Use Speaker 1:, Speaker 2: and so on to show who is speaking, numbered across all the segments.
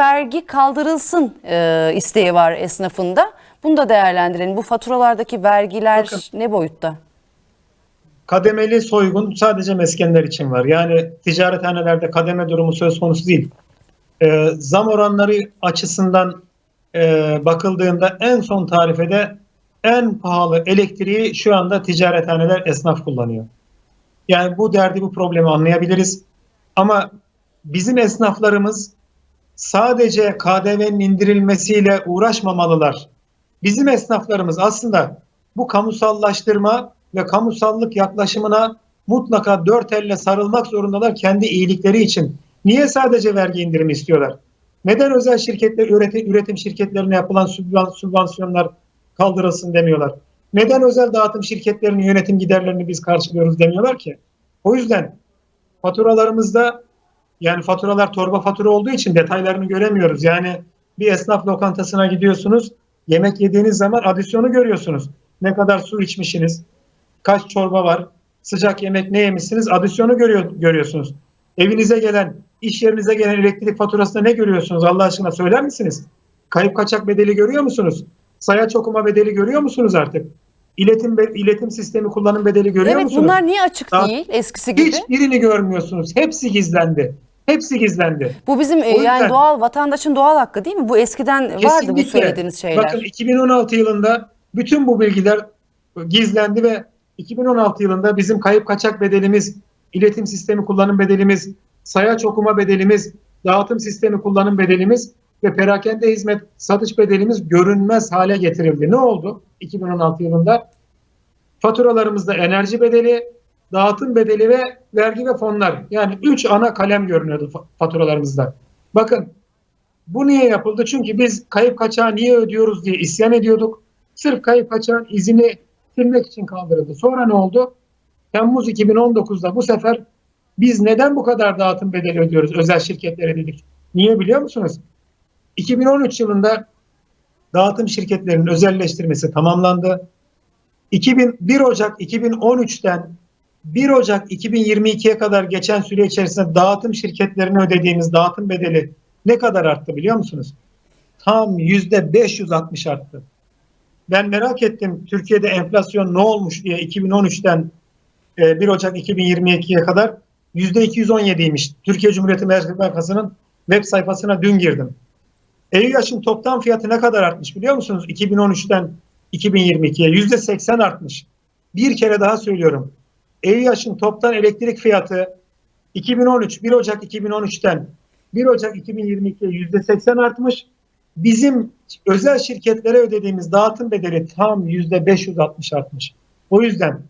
Speaker 1: vergi kaldırılsın e, isteği var esnafında. Bunu da değerlendirelim. Bu faturalardaki vergiler
Speaker 2: Bakın.
Speaker 1: ne boyutta?
Speaker 2: kademeli soygun sadece meskenler için var. Yani ticarethanelerde kademe durumu söz konusu değil. Ee, zam oranları açısından e, bakıldığında en son tarifede en pahalı elektriği şu anda ticarethaneler esnaf kullanıyor. Yani bu derdi bu problemi anlayabiliriz. Ama bizim esnaflarımız sadece KDV'nin indirilmesiyle uğraşmamalılar. Bizim esnaflarımız aslında bu kamusallaştırma ve kamusallık yaklaşımına mutlaka dört elle sarılmak zorundalar kendi iyilikleri için. Niye sadece vergi indirimi istiyorlar? Neden özel şirketler, üretim, üretim şirketlerine yapılan sübvan- sübvansiyonlar kaldırılsın demiyorlar? Neden özel dağıtım şirketlerinin yönetim giderlerini biz karşılıyoruz demiyorlar ki? O yüzden faturalarımızda yani faturalar torba fatura olduğu için detaylarını göremiyoruz. Yani bir esnaf lokantasına gidiyorsunuz, yemek yediğiniz zaman adisyonu görüyorsunuz. Ne kadar su içmişsiniz, kaç çorba var, sıcak yemek ne yemişsiniz adisyonu görüyor, görüyorsunuz. Evinize gelen, iş yerinize gelen elektrik faturasında ne görüyorsunuz Allah aşkına söyler misiniz? Kayıp kaçak bedeli görüyor musunuz? Sayaç okuma bedeli görüyor musunuz artık? İletim be- iletim sistemi kullanım bedeli görüyor
Speaker 1: evet
Speaker 2: musunuz?
Speaker 1: bunlar niye açık
Speaker 2: Daha-
Speaker 1: değil eskisi gibi?
Speaker 2: Hiçbirini görmüyorsunuz. Hepsi gizlendi. Hepsi gizlendi.
Speaker 1: Bu bizim e,
Speaker 2: yüzden-
Speaker 1: yani doğal vatandaşın doğal hakkı değil mi? Bu eskiden vardı bu söylediğiniz şeyler.
Speaker 2: Bakın 2016 yılında bütün bu bilgiler gizlendi ve 2016 yılında bizim kayıp kaçak bedelimiz, iletim sistemi kullanım bedelimiz, sayaç okuma bedelimiz, dağıtım sistemi kullanım bedelimiz ve perakende hizmet satış bedelimiz görünmez hale getirildi. Ne oldu 2016 yılında? Faturalarımızda enerji bedeli, dağıtım bedeli ve vergi ve fonlar. Yani 3 ana kalem görünüyordu fa- faturalarımızda. Bakın bu niye yapıldı? Çünkü biz kayıp kaçağı niye ödüyoruz diye isyan ediyorduk. Sırf kayıp kaçağın izini silmek için kaldırıldı. Sonra ne oldu? Temmuz 2019'da bu sefer biz neden bu kadar dağıtım bedeli ödüyoruz özel şirketlere dedik. Niye biliyor musunuz? 2013 yılında dağıtım şirketlerinin özelleştirmesi tamamlandı. 2001 Ocak 2013'ten 1 Ocak 2022'ye kadar geçen süre içerisinde dağıtım şirketlerine ödediğimiz dağıtım bedeli ne kadar arttı biliyor musunuz? Tam yüzde 560 arttı. Ben merak ettim Türkiye'de enflasyon ne olmuş diye 2013'ten e, 1 Ocak 2022'ye kadar yüzde 217'ymiş. Türkiye Cumhuriyeti Merkez Bankası'nın web sayfasına dün girdim. EÜYAŞ'ın toptan fiyatı ne kadar artmış biliyor musunuz? 2013'ten 2022'ye yüzde 80 artmış. Bir kere daha söylüyorum. EÜYAŞ'ın toptan elektrik fiyatı 2013 1 Ocak 2013'ten 1 Ocak 2022'ye yüzde 80 artmış. Bizim özel şirketlere ödediğimiz dağıtım bedeli tam yüzde 560 artmış. O yüzden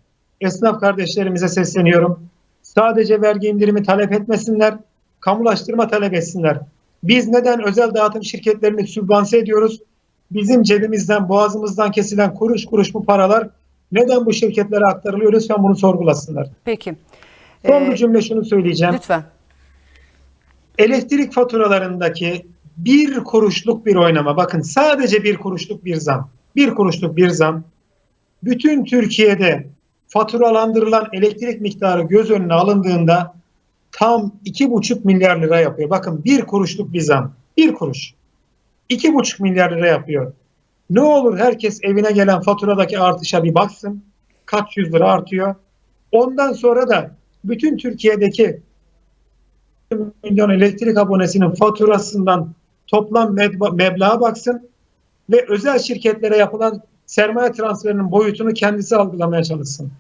Speaker 2: esnaf kardeşlerimize sesleniyorum. Sadece vergi indirimi talep etmesinler, kamulaştırma talep etsinler. Biz neden özel dağıtım şirketlerini sübvanse ediyoruz? Bizim cebimizden, boğazımızdan kesilen kuruş kuruş bu paralar neden bu şirketlere aktarılıyor? Lütfen bunu sorgulasınlar.
Speaker 1: Peki.
Speaker 2: Son
Speaker 1: Ee,
Speaker 2: bir cümle şunu söyleyeceğim.
Speaker 1: lütfen.
Speaker 2: elektrik faturalarındaki bir kuruşluk bir oynama bakın sadece bir kuruşluk bir zam bir kuruşluk bir zam bütün Türkiye'de faturalandırılan elektrik miktarı göz önüne alındığında tam iki buçuk milyar lira yapıyor. Bakın bir kuruşluk bir zam. Bir kuruş. iki buçuk milyar lira yapıyor. Ne olur herkes evine gelen faturadaki artışa bir baksın. Kaç yüz lira artıyor. Ondan sonra da bütün Türkiye'deki milyon elektrik abonesinin faturasından toplam meb- meblağa baksın ve özel şirketlere yapılan sermaye transferinin boyutunu kendisi algılamaya çalışsın.